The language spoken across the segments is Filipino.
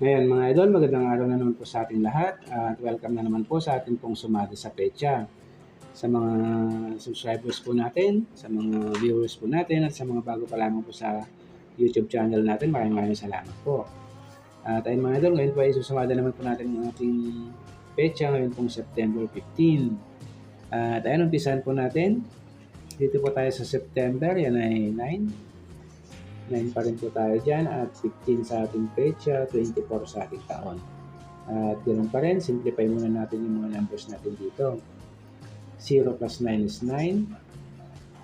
Ngayon mga idol, magandang araw na naman po sa ating lahat at welcome na naman po sa ating pong sumada sa pecha. Sa mga subscribers po natin, sa mga viewers po natin at sa mga bago pa lamang po sa YouTube channel natin, maraming maraming salamat po. At ayun mga idol, ngayon po ay susumada naman po natin ang ating pecha ngayon pong September 15. At ayun, umpisahan po natin. Dito po tayo sa September, yan ay 9. 9 pa rin po tayo dyan at 15 sa ating pecha, 24 sa ating taon. At ganoon pa rin, simplify muna natin yung mga numbers natin dito. 0 plus 9 is 9,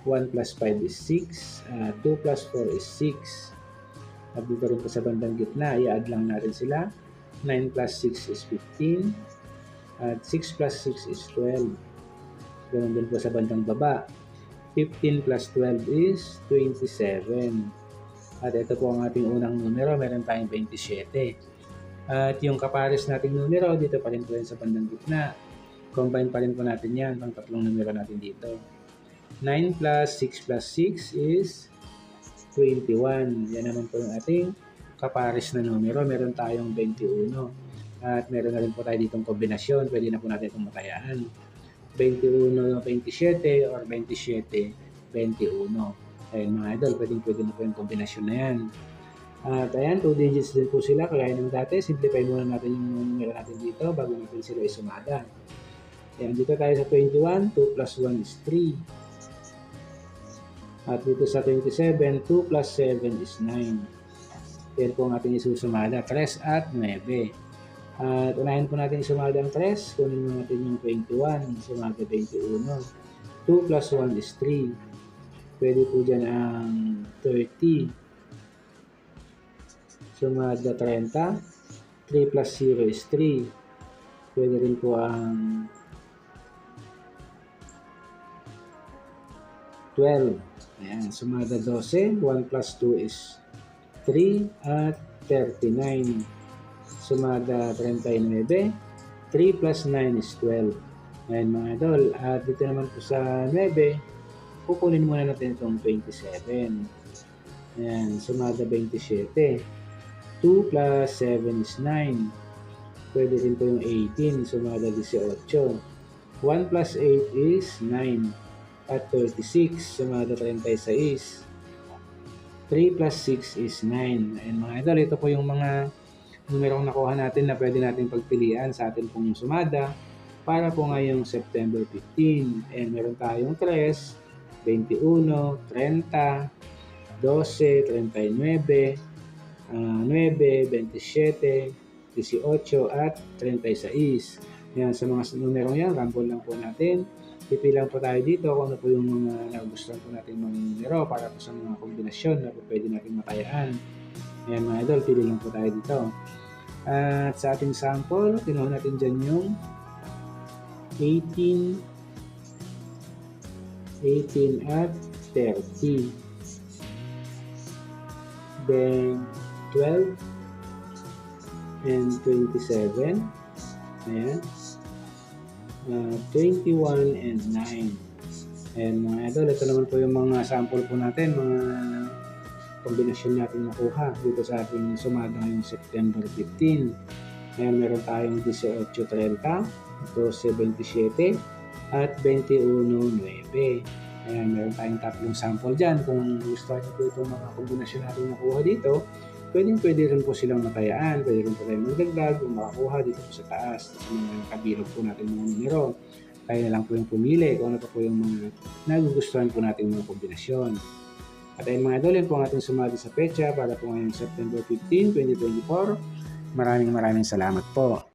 1 plus 5 is 6, uh, 2 plus 4 is 6. At dito rin po sa bandang gitna, i-add lang natin sila. 9 plus 6 is 15, at 6 plus 6 is 12. Ganoon din po sa bandang baba. 15 plus 12 is 27. At ito po ang ating unang numero, meron tayong 27. At yung kapares nating numero, dito pa rin po yan sa bandang gitna. Combine pa rin po natin yan, pang tatlong numero natin dito. 9 plus 6 plus 6 is 21. Yan naman po yung ating kapares na numero. Meron tayong 21. At meron na rin po tayo ditong kombinasyon. Pwede na po natin itong matayaan. 21, 27 or 27, 21. Ayun mga idol, pwedeng pwede na po yung kombinasyon na yan. At ayan, 2 digits din po sila, kagaya ng dati. Simplify muna natin yung numero natin dito bago natin sila isumada. Ayan, dito tayo sa 21, 2 plus 1 is 3. At dito sa 27, 2 plus 7 is 9. Yan po ang ating isusumada, 3 at 9. At unahin po natin isumada ang 3. Kunin mo natin yung 21, sumada 21. 2 plus 1 is 3. Pwede po dyan ang 30. Sumada 30. 3 plus 0 is 3. Pwede rin po ang 12. Ayan, sumada 12. 1 plus 2 is 3 at 39. Sumada 39. 3 plus 9 is 12. Ayan mga idol. At dito naman po sa 9, kukunin muna natin itong 27. Ayan, sumada 27. 2 plus 7 is 9. Pwede rin po yung 18, sumada 18. 1 plus 8 is 9. At 36, sumada 36. 3 plus 6 is 9. Ayan mga idol, ito po yung mga numerong nakuha natin na pwede natin pagpilian sa atin pong sumada para po ngayong September 15. And meron tayong 3, 21, 30, 12, 39, uh, 9, 27, 18 at 36. Yan, sa mga numero yan, ramble lang po natin. Pipilang po tayo dito kung ano po yung mga nagustuhan po natin mga numero para po sa mga kombinasyon na po pwede natin matayaan. Yan mga idol, pili lang po tayo dito. At sa ating sample, kinuha natin dyan yung 18, 18 at 30. Then 12 and 27. Ayan. Uh, 21 and 9. Ayan mga idol, ito naman po yung mga sample po natin, mga kombinasyon natin nakuha dito sa ating sumada ngayong September 15. Ayan, meron tayong 18.30, 12.27, at 21.9. Ayan, meron tayong tatlong sample dyan. Kung gusto nyo po itong mga kombinasyon natin nakuha dito, pwedeng pwede rin po silang matayaan. Pwede rin po tayo magdagdag kung makakuha dito po sa taas sa mga kabilog po natin mga numero. Kaya na lang po yung pumili kung ano pa po yung mga nagugustuhan po natin mga kombinasyon. At ayun mga idol, yun po ang ating sumali sa pecha para po ngayong September 15, 2024. Maraming maraming salamat po.